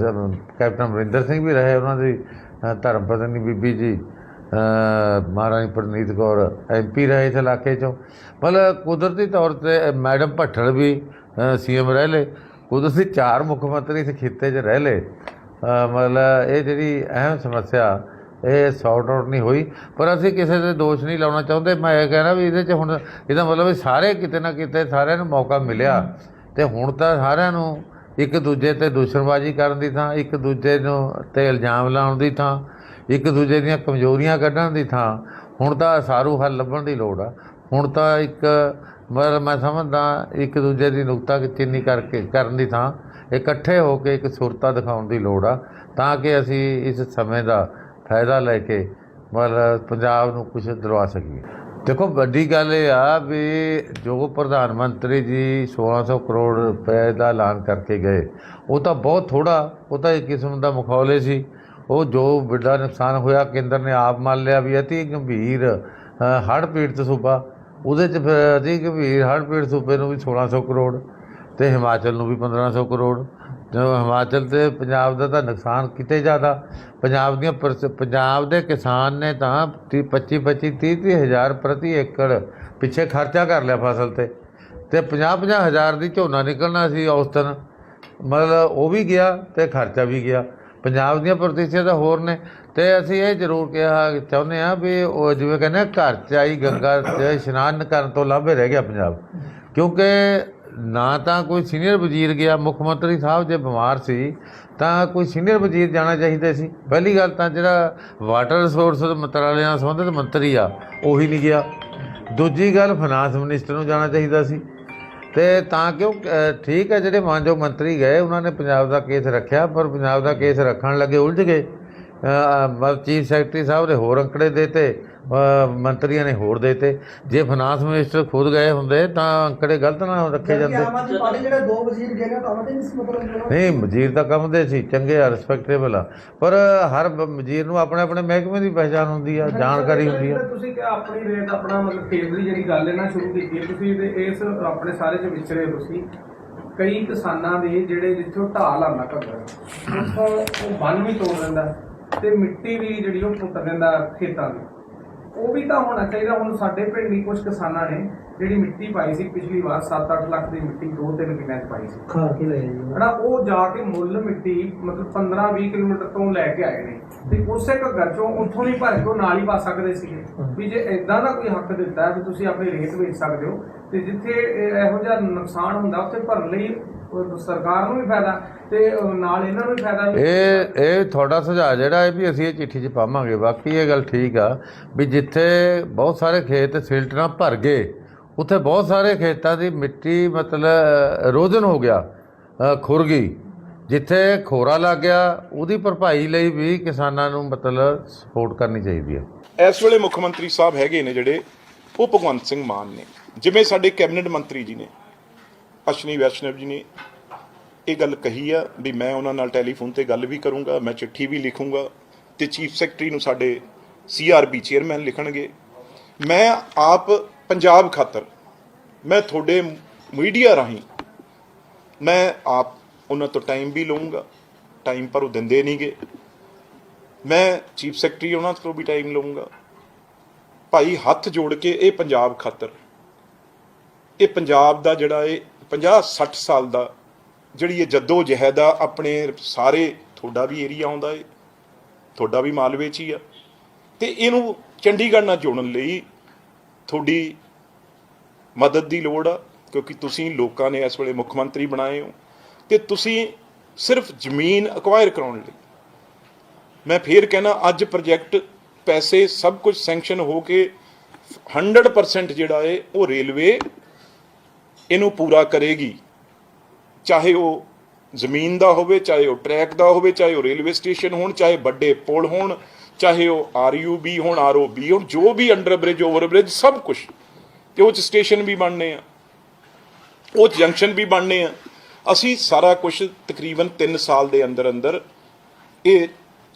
ਕੈਪਟਨ ਅਮਰਿੰਦਰ ਸਿੰਘ ਵੀ ਰਹੇ ਉਹਨਾਂ ਦੀ ਅ, ਧਰਮ ਪਤਨੀ ਬੀਬੀ ਜੀ ਮਹਾਰਾਣੀ ਪ੍ਰਨੀਤ ਕੌਰ ਐਮਪੀ ਰਹੇ ਇਸ ਇਲਾਕੇ ਚੋਂ। ਮਤਲਬ ਕੁਦਰਤੀ ਤੌਰ ਤੇ ਮੈਡਮ ਭੱਠਲ ਵੀ ਸੀਐਮ ਰਹਿ ਲਏ। ਕੁਦਰਤੀ ਚਾਰ ਮੁੱਖ ਮੰਤਰੀ ਇਸ ਖਿੱਤੇ 'ਚ ਰਹਿ ਲਏ। ਮਤਲਬ ਇਹ ਜਿਹੜੀ ਅਹਿਮ ਸਮੱਸਿਆ ਇਹ ਸੌਟ ਆਊਟ ਨਹੀਂ ਹੋਈ। ਪਰ ਅਸੀਂ ਕਿਸੇ ਤੇ ਦੋਸ਼ ਨਹੀਂ ਲਾਉਣਾ ਚਾਹੁੰਦੇ। ਮੈਂ ਇਹ ਕਹਿਣਾ ਵੀ ਇਹਦੇ 'ਚ ਹੁਣ ਇਹਦਾ ਮਤਲਬ ਵੀ ਸਾਰੇ ਕਿਤੇ ਨਾ ਕਿਤੇ ਸਾਰਿਆਂ ਨੂੰ ਮੌਕਾ ਮਿਲਿਆ। ਤੇ ਹੁਣ ਤਾਂ ਸਾਰਿਆਂ ਨੂੰ ਇੱਕ ਦੂਜੇ ਤੇ ਦੁਸ਼ਮਣਬਾਜ਼ੀ ਕਰਨ ਦੀ ਥਾਂ, ਇੱਕ ਦੂਜੇ ਨੂੰ ਤੇ ਇਲਜ਼ਾਮ ਲਾਉਣ ਦੀ ਥਾਂ, ਇੱਕ ਦੂਜੇ ਦੀਆਂ ਕਮਜ਼ੋਰੀਆਂ ਕੱਢਣ ਦੀ ਥਾਂ। ਹੁਣ ਤਾਂ ਸਾਰੂ ਹੱਲ ਲੱਭਣ ਦੀ ਲੋੜ ਆ। ਹੁਣ ਤਾਂ ਇੱਕ ਮਤਲਬ ਮੈਂ ਸਮਝਦਾ ਇੱਕ ਦੂਜੇ ਦੀ ਨੁਕਤਾ ਚਿੰਨੀ ਕਰਕੇ ਕਰਨ ਦੀ ਥਾਂ। ਇਕੱਠੇ ਹੋ ਕੇ ਇੱਕ ਸੁਰਤਾ ਦਿਖਾਉਣ ਦੀ ਲੋੜ ਆ। ਤਾਂ ਕਿ ਅਸੀਂ ਇਸ ਸਮੇਂ ਦਾ ਫਾਇਦਾ ਲੈ ਕੇ ਮਤਲਬ ਪੰਜਾਬ ਨੂੰ ਕੁਝ ਦਿਲਵਾ ਸਕੀਏ। ਦੇਖੋ, ਵੱਡੀ ਗੱਲ ਇਹ ਆ ਵੀ ਜੋ ਪ੍ਰਧਾਨ ਮੰਤਰੀ ਜੀ 1600 ਕਰੋੜ ਰੁਪਏ ਦਾ ਐਲਾਨ ਕਰਕੇ ਗਏ, ਉਹ ਤਾਂ ਬਹੁਤ ਥੋੜਾ ਉਹ ਤਾਂ ਇੱਕ ਕਿਸਮ ਦਾ ਮੁਖੌਲੇ ਸੀ। ਉਹ ਜੋ ਵੱਡਾ ਨੁਕਸਾਨ ਹੋਇਆ, ਕੇਂਦਰ ਨੇ ਆਪ ਮੰਨ ਲਿਆ ਵੀ ਅਤੀ ਗੰਭੀਰ ਹੜ੍ਹ ਪੀੜਤ ਸੂਬਾ, ਉਹਦੇ ਚ ਫਿਰ ਅਤੀ ਗੰਭੀਰ ਹੜ੍ਹ ਪੀੜਤ ਸੂਬੇ ਨੂੰ ਵੀ 1600 ਕਰੋੜ ਤੇ ਹਿਮਾਚਲ ਨੂੰ ਵੀ 1500 ਕਰੋੜ। ਜੋ ਹਿਮਾਚਲ ਤੇ ਪੰਜਾਬ ਦਾ ਤਾਂ ਨੁਕਸਾਨ ਕਿਤੇ ਜ਼ਿਆਦਾ, ਪੰਜਾਬ ਦੀਆਂ ਪਰਸ- ਪੰਜਾਬ ਦੇ ਕਿਸਾਨ ਨੇ ਤਾਂ 25 25 30 30 ਹਜ਼ਾਰ ਪ੍ਰਤੀ ਏਕੜ ਪਿੱਛੇ ਖਰਚਾ ਕਰ ਲਿਆ ਫਸਲ ਤੇ। ਤੇ 50 50 ਹਜ਼ਾਰ ਦੀ ਝੋਨਾ ਨਿਕਲਣਾ ਸੀ ਔਸਤਨ ਮਤਲਬ ਉਹ ਵੀ ਗਿਆ ਤੇ ਖਰਚਾ ਵੀ ਗਿਆ। ਪੰਜਾਬ ਦੀਆਂ ਪ੍ਰਤੀਸ਼ਤ ਹੋਰ ਨੇ। ਤੇ ਅਸੀਂ ਇਹ ਜ਼ਰੂਰ ਕਿਹਾ, ਚਾਹੁੰਦੇ ਆ ਵੀ ਉਹ ਜਿਵੇਂ ਕਹਿੰਦੇ ਘਰ ਚ ਆਈ ਗੰਗਾ ਚ ਇਸ਼ਨਾਨ ਕਰਨ ਤੋਂ ਲਾਭੇ ਰਹਿ ਗਿਆ ਪੰਜਾਬ। ਕਿਉਂਕਿ ਨਾ ਤਾਂ ਕੋਈ ਸੀਨੀਅਰ ਵਜ਼ੀਰ ਗਿਆ ਮੁੱਖ ਮੰਤਰੀ ਸਾਹਿਬ ਜੇ ਬਿਮਾਰ ਸੀ ਤਾਂ ਕੋਈ ਸੀਨੀਅਰ ਵਜ਼ੀਰ ਜਾਣਾ ਚਾਹੀਦਾ ਸੀ। ਪਹਿਲੀ ਗੱਲ ਤਾਂ ਜਿਹੜਾ ਵਾਟਰ ਰਿਸੋਰਸ ਮੰਤਰਾਲੇ ਨਾਲ ਸੰਬੰਧਿਤ ਮੰਤਰੀ ਆ ਉਹੀ ਨਹੀਂ ਗਿਆ। ਦੂਜੀ ਗੱਲ ਫਾਈਨਾਂਸ ਮਿਨਿਸਟਰ ਨੂੰ ਜਾਣਾ ਚਾਹੀਦਾ ਸੀ। ਤੇ ਤਾਂ ਕਿਉਂ ਅ, ਠੀਕ ਹੈ ਜਿਹੜੇ ਮਾਨਯੋਗ ਮੰਤਰੀ ਗਏ ਉਹਨਾਂ ਨੇ ਪੰਜਾਬ ਦਾ ਕੇਸ ਰੱਖਿਆ ਪਰ ਪੰਜਾਬ ਦਾ ਕੇਸ ਰੱਖਣ ਲੱਗੇ ਉਲਝ ਗਏ। ਚੀਫ ਸੈਕਟਰੀ ਸਾਹਿਬ ਨੇ ਹੋਰ ਅੰਕੜੇ ਦੇਤੇ ਅ, ਮੰਤਰੀਆਂ ਨੇ ਹੋਰ ਦੇਤੇ। ਜੇ ਫਾਈਨਾਂਸ ਮਿਨਿਸਟਰ ਖੁਦ ਗਏ ਹੁੰਦੇ ਤਾਂ ਅੰਕੜੇ ਗਲਤ ਨਾ ਰੱਖੇ ਜਾਂਦੇ ਜਿਹੜੇ ਦੋ ਵਜ਼ੀਰ ਗਏ ਨਹੀਂ ਮਤਲਬ ਨਹੀਂ ਵਜ਼ੀਰ ਤਾਂ ਕੰਮ ਦੇ ਸੀ ਚੰਗੇ ਆ ਰਿਸਪੈਕਟੇਬਲ ਆ। ਪਰ ਹਰ ਵਜ਼ੀਰ ਨੂੰ ਆਪਣੇ ਆਪਣੇ ਮਹਿਕਮੇ ਦੀ ਪਛਾਣ ਹੁੰਦੀ ਆ ਜਾਣਕਾਰੀ ਹੁੰਦੀ ਆ। ਤੁਸੀਂ ਕਿਹਾ ਆਪਣੀ ਰੇਟ ਆਪਣਾ ਮਤਲਬ ਫੇਵਰੀ ਜਿਹੜੀ ਗੱਲ ਹੈ ਨਾ ਸ਼ੁਰੂ ਕੀਤੀ ਹੈ ਤੁਸੀਂ ਤੇ ਇਸ ਆਪਣੇ ਸਾਰੇ ਚ ਵਿਚਰੇ ਹੋ ਤੁਸੀਂ। ਕਈ ਕਿਸਾਨਾਂ ਦੇ ਜਿਹੜੇ ਜਿੱਥੋਂ ਢਾਲ ਆਉਂਦਾ ਘੱਗਰ ਉੱਥੋਂ ਉਹ ਬੰਨ ਵੀ ਤੋੜ ਦਿੰਦਾ ਤੇ ਮਿੱਟੀ ਵੀ ਜਿਹੜੀ ਉਹ ਪੁੱਟ ਦਿੰਦਾ ਖੇਤਾਂ ਦੀ। ਉਹ ਵੀ ਤਾਂ ਹੋਣਾ ਚਾਹੀਦਾ। ਹੁਣ ਸਾਡੇ ਪਿੰਡ ਵੀ ਕੁਝ ਕਿਸਾਨਾਂ ਨੇ ਜਿਹੜੀ ਮਿੱਟੀ ਪਾਈ ਸੀ ਪਿਛਲੀ ਵਾਰ 7-8 ਲੱਖ ਦੀ ਮਿੱਟੀ 2-3 ਕਿੱਲਿਆਂ 'ਚ ਪਾਈ ਸੀ। ਖਾ ਕੇ ਲਏ ਜੀ। ਹਨਾ ਉਹ ਜਾ ਕੇ ਮੁੱਲ ਮਿੱਟੀ ਮਤਲਬ 15-20 ਕਿਲੋਮੀਟਰ ਤੋਂ ਲੈ ਕੇ ਆਏ ਨੇ। ਤੇ ਉਸੇ ਘੱਗਰ ਚੋਂ ਉੱਥੋਂ ਹੀ ਭਰ ਕੇ ਉਹ ਨਾਲ ਹੀ ਪਾ ਸਕਦੇ ਸੀਗੇ। ਵੀ ਜੇ ਇਦਾਂ ਦਾ ਕੋਈ ਹੱਕ ਦਿੱਤਾ ਹੈ ਵੀ ਤੁਸੀਂ ਆਪਣੀ ਰੇਟ ਵੇਚ ਸਕਦੇ ਹੋ ਤੇ ਜਿੱਥੇ ਇਹ- ਜਿਹਾ ਨੁਕਸਾਨ ਹੁੰਦਾ ਉੱਥੇ ਭਰਨ ਲਈ ਸਰਕਾਰ ਨੂੰ ਵੀ ਫਾਇਦਾ ਤੇ ਨਾਲ ਇਹਨਾਂ ਨੂੰ ਵੀ ਫਾਇਦਾ ਇਹ ਇਹ ਤੁਹਾਡਾ ਸੁਝਾਅ ਜਿਹੜਾ ਹੈ ਵੀ ਅਸੀਂ ਇਹ ਚਿੱਠੀ 'ਚ ਪਾਵਾਂਗੇ। ਬਾਕੀ ਇਹ ਗੱਲ ਠੀਕ ਆ ਵੀ ਜਿੱਥੇ ਬਹੁਤ ਸਾਰੇ ਖੇਤ ਸਿਲਟਰਾਂ ਭਰ ਗਏ ਉੱਥੇ ਬਹੁਤ ਸਾਰੇ ਖੇਤਾਂ ਦੀ ਮਿੱਟੀ ਮਤਲਬ ਰੋਜ਼ਨ ਹੋ ਗਿਆ ਖੁਰ ਗਈ। ਜਿੱਥੇ ਖੋਰਾ ਲੱਗ ਗਿਆ ਉਹਦੀ ਭਰਪਾਈ ਲਈ ਵੀ ਕਿਸਾਨਾਂ ਨੂੰ ਮਤਲਬ ਸਪੋਰਟ ਕਰਨੀ ਚਾਹੀਦੀ ਹੈ ਇਸ ਵੇਲੇ ਮੁੱਖ ਮੰਤਰੀ ਸਾਹਿਬ ਹੈਗੇ ਨੇ ਜਿਹੜੇ ਉਹ ਭਗਵੰਤ ਸਿੰਘ ਮਾਨ ਨੇ। ਜਿਵੇਂ ਸਾਡੇ ਕੈਬਨਿਟ ਮੰਤਰੀ ਜੀ ਨੇ। ਅਸ਼ਨੀ ਵੈਸ਼ਨਵ ਜੀ ਨੇ ਇਹ ਗੱਲ ਕਹੀ ਆ ਵੀ ਮੈਂ ਉਹਨਾਂ ਨਾਲ ਟੈਲੀਫੋਨ ਤੇ ਗੱਲ ਵੀ ਕਰੂੰਗਾ, ਮੈਂ ਚਿੱਠੀ ਵੀ ਲਿਖੂੰਗਾ ਤੇ ਚੀਫ ਸੈਕਟਰੀ ਨੂੰ ਸਾਡੇ ਸੀਆਰਬੀ ਚੇਅਰਮੈਨ ਲਿਖਣਗੇ। ਮੈਂ ਆਪ ਪੰਜਾਬ ਖਾਤਰ, ਮੈਂ ਤੁਹਾਡੇ ਮੀਡੀਆ ਰਾਹੀਂ ਮੈਂ ਆਪ ਉਹਨਾਂ ਤੋਂ ਟਾਈਮ ਵੀ ਲਵਾਂਗਾ ਟਾਈਮ ਪਰ ਉਹ ਦਿੰਦੇ ਨਹੀਂਗੇ ਮੈਂ ਚੀਫ ਸੈਕਟਰੀ ਉਹਨਾਂ ਤੋਂ ਵੀ ਟਾਈਮ ਲਵਾਂਗਾ ਭਾਈ ਹੱਥ ਜੋੜ ਕੇ ਇਹ ਪੰਜਾਬ ਖਾਤਰ, ਇਹ ਪੰਜਾਬ ਦਾ ਜਿਹੜਾ ਇਹ 50 60 ਸਾਲ ਦਾ ਜਿਹੜੀ ਇਹ ਜੱਦੋ ਜਹਿਦ ਆ, ਆਪਣੇ ਸਾਰੇ ਤੁਹਾਡਾ ਵੀ ਏਰੀਆ ਆਉਂਦਾ ਏ, ਤੁਹਾਡਾ ਵੀ ਮਾਲਵੇ 'ਚ ਹੀ ਆ। ਤੇ ਇਹਨੂੰ ਚੰਡੀਗੜ੍ਹ ਨਾਲ ਜੋੜਨ ਲਈ ਤੁਹਾਡੀ ਮਦਦ ਦੀ ਲੋੜ ਆ, ਕਿਉਂਕਿ ਤੁਸੀਂ ਲੋਕਾਂ ਨੇ ਇਸ ਵੇਲੇ ਮੁੱਖ ਮੰਤਰੀ ਬਣਾਏ ਹੋ। ਤੇ ਤੁਸੀਂ ਸਿਰਫ ਜ਼ਮੀਨ ਅਕਵਾਇਰ ਕਰਾਉਣ ਲਈ। ਮੈਂ ਫੇਰ ਕਹਿਣਾ, ਅੱਜ ਪ੍ਰੋਜੈਕਟ ਪੈਸੇ ਸਭ ਕੁਝ ਸੈਂਕਸ਼ਨ ਹੋ ਕੇ 100% ਜਿਹੜਾ ਏ, ਉਹ ਰੇਲਵੇ ਇਹਨੂੰ ਪੂਰਾ ਕਰੇਗੀ। ਚਾਹੇ ਉਹ ਜ਼ਮੀਨ ਦਾ ਹੋਵੇ, ਚਾਹੇ ਉਹ ਟਰੈਕ ਦਾ ਹੋਵੇ, ਚਾਹੇ ਉਹ ਰੇਲਵੇ ਸਟੇਸ਼ਨ ਹੋਣ, ਚਾਹੇ ਵੱਡੇ ਪੁਲ ਹੋਣ, ਚਾਹੇ ਉਹ ਆਰਯੂਬੀ ਹੋਣ ਆਰਓਬੀ ਹੋਣ, ਜੋ ਵੀ ਅੰਡਰ ਬ੍ਰਿਜ ਓਵਰ ਬ੍ਰਿਜ ਸਭ ਕੁਝ ਤੇ ਉਹ ਚ ਸਟੇਸ਼ਨ ਵੀ ਬਣਨੇ ਆ। ਉਹ 'ਚ ਜੰਕਸ਼ਨ ਵੀ ਬਣਨੇ ਆ। ਅਸੀਂ ਸਾਰਾ ਕੁਝ ਤਕਰੀਬਨ 3 ਸਾਲ ਦੇ ਅੰਦਰ ਅੰਦਰ ਇਹ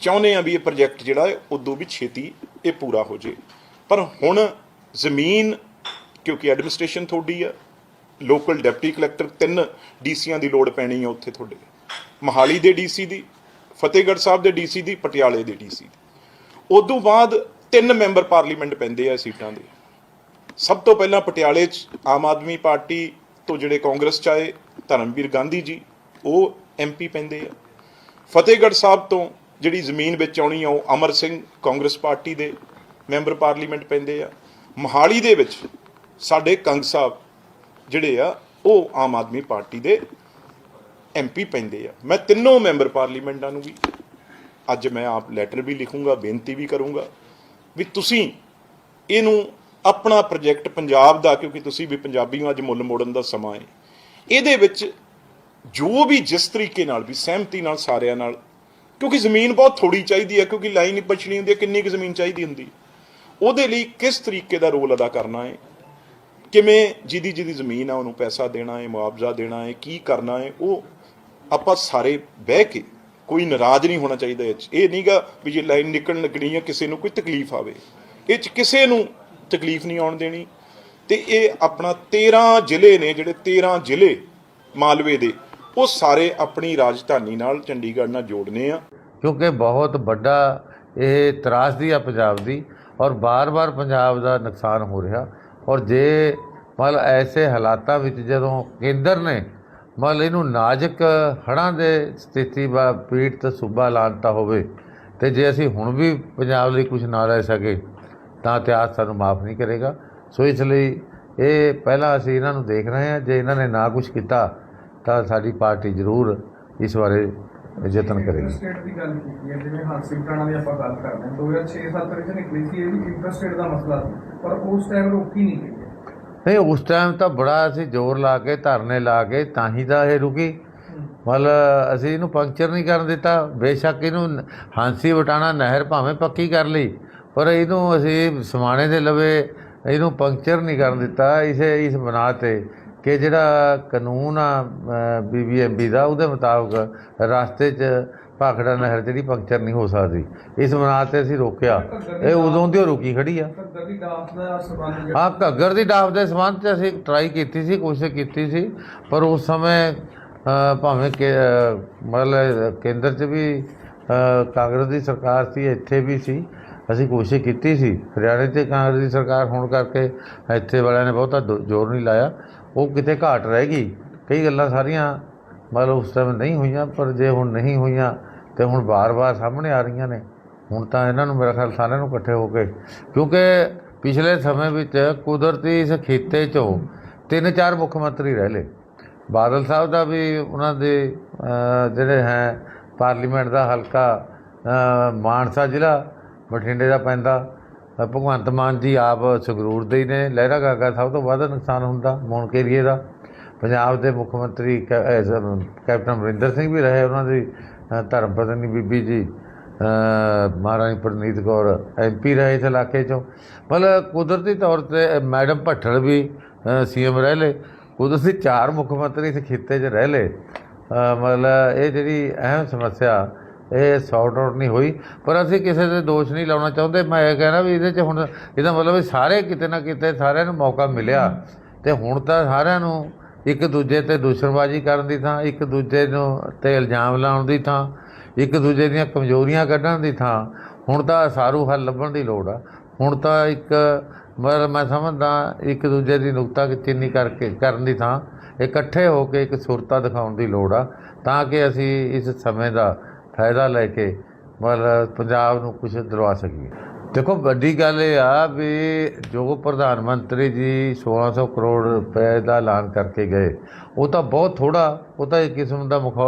ਚਾਹੁੰਦੇ ਆ ਵੀ ਇਹ ਪ੍ਰੋਜੈਕਟ ਜਿਹੜਾ ਹੈ, ਉਦੋਂ ਵੀ ਛੇਤੀ ਇਹ ਪੂਰਾ ਹੋ ਜੇ। ਪਰ ਹੁਣ ਜ਼ਮੀਨ, ਕਿਉਂਕਿ ਐਡਮਿਨਿਸਟ੍ਰੇਸ਼ਨ ਤੁਹਾਡੀ ਆ ਲੋਕਲ ਡਿਪਟੀ ਕਲੈਕਟਰ ਤਿੰਨ ਡੀਸੀਆਂ ਦੀ ਲੋੜ ਪੈਣੀ ਆ ਉੱਥੇ ਤੁਹਾਡੇ ਮਹਾਲੀ ਦੇ ਡੀਸੀ ਦੀ, ਫਤਿਹਗੜ੍ਹ ਸਾਹਿਬ ਦੇ ਡੀਸੀ ਦੀ, ਪਟਿਆਲੇ ਦੇ ਡੀਸੀ ਦੀ। ਉਦੋਂ ਬਾਅਦ ਤਿੰਨ ਮੈਂਬਰ ਪਾਰਲੀਮੈਂਟ ਪੈਂਦੇ ਆ ਸੀਟਾਂ ਦੇ। ਸਭ ਤੋਂ ਪਹਿਲਾਂ ਪਟਿਆਲੇ 'ਚ ਆਮ ਆਦਮੀ ਪਾਰਟੀ ਤੋਂ ਜਿਹੜੇ ਕਾਂਗਰਸ 'ਚ ਆਏ, ਧਰਮਵੀਰ ਗਾਂਧੀ ਜੀ, ਉਹ ਐਮਪੀ ਪੈਂਦੇ ਆ। ਫਤਿਹਗੜ੍ਹ ਸਾਹਿਬ ਤੋਂ ਜਿਹੜੀ ਜ਼ਮੀਨ ਵਿੱਚ ਆਉਣੀ ਆ, ਉਹ ਅਮਰ ਸਿੰਘ ਕਾਂਗਰਸ ਪਾਰਟੀ ਦੇ ਮੈਂਬਰ ਪਾਰਲੀਮੈਂਟ ਪੈਂਦੇ ਆ। ਮੋਹਾਲੀ ਦੇ ਵਿੱਚ ਸਾਡੇ ਕੰਗ ਸਾਹਿਬ ਜਿਹੜੇ ਆ, ਉਹ ਆਮ ਆਦਮੀ ਪਾਰਟੀ ਦੇ ਐਮਪੀ ਪੈਂਦੇ ਆ। ਮੈਂ ਤਿੰਨੋਂ ਮੈਂਬਰ ਪਾਰਲੀਮੈਂਟਾਂ ਨੂੰ ਵੀ, ਅੱਜ ਮੈਂ ਆਪ ਲੈਟਰ ਵੀ ਲਿਖੂੰਗਾ, ਬੇਨਤੀ ਵੀ ਕਰੂੰਗਾ ਵੀ ਤੁਸੀਂ ਇਹਨੂੰ ਆਪਣਾ ਪ੍ਰੋਜੈਕਟ ਪੰਜਾਬ ਦਾ, ਕਿਉਂਕਿ ਤੁਸੀਂ ਵੀ ਪੰਜਾਬੀ ਹੋ, ਅੱਜ ਮੁੱਲ ਮੋੜਨ ਦਾ ਸਮਾਂ ਹੈ। ਇਹਦੇ ਵਿੱਚ ਜੋ ਵੀ ਜਿਸ ਤਰੀਕੇ ਨਾਲ ਵੀ ਸਹਿਮਤੀ ਨਾਲ ਸਾਰਿਆਂ ਨਾਲ, ਕਿਉਂਕਿ ਜ਼ਮੀਨ ਬਹੁਤ ਥੋੜੀ ਚਾਹੀਦੀ ਹੈ, ਕਿਉਂਕਿ ਲਾਈਨ ਹੀ ਬਚਣੀ ਹੁੰਦੀ ਹੈ, ਕਿੰਨੀ ਕੁ ਜ਼ਮੀਨ ਚਾਹੀਦੀ ਹੁੰਦੀ। ਉਹਦੇ ਲਈ ਕਿਸ ਤਰੀਕੇ ਦਾ ਰੋਲ ਅਦਾ ਕਰਨਾ ਹੈ? ਕਿਵੇਂ ਜਿਹਦੀ ਜਿਹਦੀ ਜ਼ਮੀਨ ਆ, ਉਹਨੂੰ ਪੈਸਾ ਦੇਣਾ ਹੈ, ਮੁਆਵਜ਼ਾ ਦੇਣਾ ਹੈ, ਕੀ ਕਰਨਾ ਹੈ, ਉਹ ਆਪਾਂ ਸਾਰੇ ਬਹਿ ਕੇ ਕੋਈ ਨਾਰਾਜ਼ ਨਹੀਂ ਹੋਣਾ ਚਾਹੀਦਾ ਇਹ 'ਚ। ਇਹ ਨਹੀਂਗਾ ਵੀ ਜੇ ਲਾਈਨ ਨਿਕਲਣ ਲੱਗਣੀ ਹੈ ਕਿਸੇ ਨੂੰ ਕੋਈ ਤਕਲੀਫ ਆਵੇ। ਇਹ 'ਚ ਕਿਸੇ ਨੂੰ ਤਕਲੀਫ ਨਹੀਂ ਆਉਣ ਦੇਣੀ। ਤੇ ਇਹ ਆਪਣਾ 13 ਜ਼ਿਲ੍ਹੇ ਨੇ, ਜਿਹੜੇ 13 ਜ਼ਿਲ੍ਹੇ ਮਾਲਵੇ ਦੇ, ਉਹ ਸਾਰੇ ਆਪਣੀ ਰਾਜਧਾਨੀ ਨਾਲ ਚੰਡੀਗੜ੍ਹ ਨਾਲ ਜੋੜਨੇ ਆ। ਕਿਉਂਕਿ ਬਹੁਤ ਵੱਡਾ ਇਹ ਤਰਾਸਦੀ ਆ ਪੰਜਾਬ ਦੀ, ਔਰ ਬਾਰ-ਬਾਰ ਪੰਜਾਬ ਦਾ ਨੁਕਸਾਨ ਹੋ ਰਿਹਾ। ਔਰ ਜੇ ਮਤਲਬ ਐਸੇ ਹਾਲਾਤਾਂ ਵਿੱਚ ਜਦੋਂ ਕੇਂਦਰ ਨੇ ਮਤਲਬ ਇਹਨੂੰ ਨਾਜ਼ੁਕ ਹੜ੍ਹਾਂ ਦੇ ਸਥਿਤੀ ਬਾ ਪੀੜਤ ਸੂਬਾ ਲਾਂਤਾ ਹੋਵੇ ਤੇ ਜੇ ਅਸੀਂ ਹੁਣ ਵੀ ਪੰਜਾਬ ਲਈ ਕੁਝ ਨਾ ਰਹਿ ਸਕੇ, ਤਾਂ ਇਤਿਹਾਸ ਸਾਨੂੰ ਮਾਫ ਨਹੀਂ ਕਰੇਗਾ। ਸੋ ਇਸ ਲਈ ਇਹ ਪਹਿਲਾਂ ਅਸੀਂ ਇਹਨਾਂ ਨੂੰ ਦੇਖ ਰਹੇ ਹਾਂ। ਜੇ ਇਹਨਾਂ ਨੇ ਨਾ ਕੁਝ ਕੀਤਾ, ਤਾਂ ਸਾਡੀ ਪਾਰਟੀ ਜ਼ਰੂਰ ਇਸ ਬਾਰੇ ਯਤਨ ਕਰੇਗੀ। ਇੰਟਰਸਟੇਟ ਦੀ ਗੱਲ ਕੀਤੀ ਹੈ ਜਿਵੇਂ ਦੀ ਆਪਾਂ ਗੱਲ ਕਰਦੇ ਹਾਂ। 2006-7 ਵਿੱਚ ਨਿਕਲੀ ਸੀ ਇਹ ਵੀ ਇੰਟਰਸਟੇਟ ਦਾ ਮਸਲਾ ਸੀ ਪਰ ਉਸ ਟਾਈਮ ਰੋਕੀ ਨਹੀਂ ਗਈ ਨਹੀਂ ਉਸ ਟਾਈਮ ਤਾਂ ਬੜਾ ਅਸੀਂ ਜ਼ੋਰ ਲਾ ਕੇ ਧਰਨੇ ਲਾ ਕੇ ਤਾਂ ਹੀ ਤਾਂ ਇਹ ਰੁਕੀ। ਮਤਲਬ ਅਸੀਂ ਇਹਨੂੰ ਪੰਕਚਰ ਨਹੀਂ ਕਰਨ ਦਿੱਤਾ। ਬੇਸ਼ੱਕ ਇਹਨੂੰ ਹਾਂਸੀ ਵਟਾਣਾ ਨਹਿਰ ਭਾਵੇਂ ਪੱਕੀ ਕਰ ਲਈ ਪਰ ਇਹਨੂੰ ਅਸੀਂ ਸਮਾਣੇ ਦੇ ਲਵੇ ਇਹਨੂੰ ਪੰਕਚਰ ਨਹੀਂ ਕਰਨ ਦਿੱਤਾ ਇਸੇ ਇਸ ਬਣਾ ਤੇ। ਕਿ ਜਿਹੜਾ ਕਾਨੂੰਨ ਆ ਬੀਬੀਐਮਬੀ ਦਾ, ਉਹਦੇ ਮੁਤਾਬਕ ਰਸਤੇ 'ਚ ਭਾਖੜਾ ਨਹਿਰ ਜਿਹੜੀ ਪੰਕਚਰ ਨਹੀਂ ਹੋ ਸਕਦੀ। ਇਸ ਬਣਾ ਤੇ ਅਸੀਂ ਰੋਕਿਆ। ਇਹ ਉਦੋਂ ਦੀ ਉਹ ਰੁਕੀ ਖੜੀ ਆ। ਘੱਗਰ ਦੀ ਡਾਫ ਘੱਗਰ ਦੀ ਡਾਫ ਦੇ ਸੰਬੰਧ 'ਚ ਅਸੀਂ ਟਰਾਈ ਕੀਤੀ ਸੀ, ਕੋਸ਼ਿਸ਼ ਕੀਤੀ ਸੀ, ਪਰ ਉਸ ਸਮੇਂ ਭਾਵੇਂ ਕਿ ਮਤਲਬ ਕੇਂਦਰ 'ਚ ਵੀ ਕਾਂਗਰਸ ਦੀ ਸਰਕਾਰ ਸੀ, ਇੱਥੇ ਵੀ ਸੀ। ਅਸੀਂ ਕੋਸ਼ਿਸ਼ ਕੀਤੀ ਸੀ। ਹਰਿਆਣੇ 'ਚ ਕਾਂਗਰਸ ਦੀ ਸਰਕਾਰ ਹੋਣ ਕਰਕੇ ਇੱਥੇ ਵਾਲਿਆਂ ਨੇ ਬਹੁਤਾ ਦੋ- ਜ਼ੋਰ ਨਹੀਂ ਲਾਇਆ। ਉਹ ਕਿਤੇ ਘਾਟ ਰਹਿ ਗਈ। ਕਈ ਗੱਲਾਂ ਸਾਰੀਆਂ ਮਤਲਬ ਉਸ ਟਾਈਮ ਨਹੀਂ ਹੋਈਆਂ, ਪਰ ਜੇ ਹੁਣ ਨਹੀਂ ਹੋਈਆਂ ਤੇ ਹੁਣ ਬਾਰ-ਬਾਰ ਸਾਹਮਣੇ ਆ ਰਹੀਆਂ ਨੇ। ਹੁਣ ਤਾਂ ਇਹਨਾਂ ਨੂੰ ਮੇਰਾ ਖਿਆਲ ਸਾਰਿਆਂ ਨੂੰ ਇਕੱਠੇ ਹੋ ਕੇ। ਕਿਉਂਕਿ ਪਿਛਲੇ ਸਮੇਂ ਵਿੱਚ ਕੁਦਰਤੀ ਇਸ ਖੇਤੇ 'ਚੋਂ ਤਿੰਨ ਚਾਰ ਮੁੱਖ ਮੰਤਰੀ ਰਹਿ ਲਏ। ਬਾਦਲ ਸਾਹਿਬ ਦਾ ਵੀ ਉਹਨਾਂ ਦੇ ਜਿਹੜੇ ਹੈ, ਪਾਰਲੀਮੈਂਟ ਦਾ ਹਲਕਾ ਮਾਨਸਾ ਜ਼ਿਲ੍ਹਾ, ਬਠਿੰਡੇ ਦਾ ਪੈਂਦਾ। ਭਗਵੰਤ ਮਾਨ ਜੀ ਆਪ ਸੰਗਰੂਰ ਦੇ ਹੀ ਨੇ। ਲਹਿਰਾ ਗਾਗਾ ਸਭ ਤੋਂ ਵੱਧ ਨੁਕਸਾਨ ਹੁੰਦਾ ਮੌਨਕ ਏਰੀਏ ਦਾ। ਪੰਜਾਬ ਦੇ ਮੁੱਖ ਮੰਤਰੀ ਕੈ- ਕੈਪਟਨ ਅਮਰਿੰਦਰ ਸਿੰਘ ਵੀ ਰਹੇ ਉਹਨਾਂ ਦੀ। ਅਹ, ਧਰਮ ਪਤਨੀ ਬੀਬੀ ਜੀ ਮਹਾਰਾਣੀ ਪ੍ਰਨੀਤ ਕੌਰ ਐਮਪੀ ਰਹੇ ਇਸ ਇਲਾਕੇ ਚੋਂ। ਮਤਲਬ ਕੁਦਰਤੀ ਤੌਰ ਤੇ ਮੈਡਮ ਭੱਠਲ ਵੀ ਸੀਐਮ ਰਹਿ ਲਏ। ਕੁਦਰਤੀ ਚਾਰ ਮੁੱਖ ਮੰਤਰੀ ਇਸ ਖਿੱਤੇ 'ਚ ਰਹਿ ਲਏ। ਮਤਲਬ ਇਹ ਜਿਹੜੀ ਅਹਿਮ ਸਮੱਸਿਆ ਇਹ ਸੌਟ ਆਊਟ ਨਹੀਂ ਹੋਈ, ਪਰ ਅਸੀਂ ਕਿਸੇ ਤੇ ਦੋਸ਼ ਨਹੀਂ ਲਾਉਣਾ ਚਾਹੁੰਦੇ। ਮੈਂ ਇਹ ਕਹਿਣਾ ਵੀ ਇਹਦੇ 'ਚ ਹੁਣ ਇਹਦਾ ਮਤਲਬ ਵੀ ਸਾਰੇ ਕਿਤੇ ਨਾ ਕਿਤੇ ਸਾਰਿਆਂ ਨੂੰ ਮੌਕਾ ਮਿਲਿਆ। ਤੇ ਹੁਣ ਤਾਂ ਸਾਰਿਆਂ ਨੂੰ ਇੱਕ ਦੂਜੇ ਤੇ ਦੁਸ਼ਮਣਬਾਜ਼ੀ ਕਰਨ ਦੀ ਥਾਂ, ਇੱਕ ਦੂਜੇ ਨੂੰ ਤੇ ਇਲਜ਼ਾਮ ਲਾਉਣ ਦੀ ਥਾਂ, ਇੱਕ ਦੂਜੇ ਦੀਆਂ ਕਮਜ਼ੋਰੀਆਂ ਕੱਢਣ ਦੀ ਥਾਂ। ਹੁਣ ਤਾਂ ਸਾਰੂ ਹੱਲ ਲੱਭਣ ਦੀ ਲੋੜ ਆ। ਹੁਣ ਤਾਂ ਇੱਕ ਮਤਲਬ ਮੈਂ ਸਮਝਦਾ ਇੱਕ ਦੂਜੇ ਦੀ ਨੁਕਤਾ ਚੀਨੀ ਕਰਕੇ ਕਰਨ ਦੀ ਥਾਂ। ਇਕੱਠੇ ਹੋ ਕੇ ਇੱਕ ਸੁਰਤਾ ਦਿਖਾਉਣ ਦੀ ਲੋੜ ਆ। ਤਾਂ ਕਿ ਅਸੀਂ ਇਸ ਸਮੇਂ ਦਾ ਫਾਇਦਾ ਲੈ ਕੇ ਮਤਲਬ ਪੰਜਾਬ ਨੂੰ ਕੁਝ ਦਿਲਵਾ ਸਕੀਏ। ਦੇਖੋ, ਵੱਡੀ ਗੱਲ ਇਹ ਆ ਵੀ ਜੋ ਪ੍ਰਧਾਨ ਮੰਤਰੀ ਜੀ 1600 ਕਰੋੜ ਰੁਪਏ ਦਾ ਐਲਾਨ ਕਰਕੇ ਗਏ, ਉਹ ਤਾਂ ਬਹੁਤ ਥੋੜਾ ਉਹ ਤਾਂ ਇੱਕ ਕਿਸਮ ਦਾ ਮਖੌਲ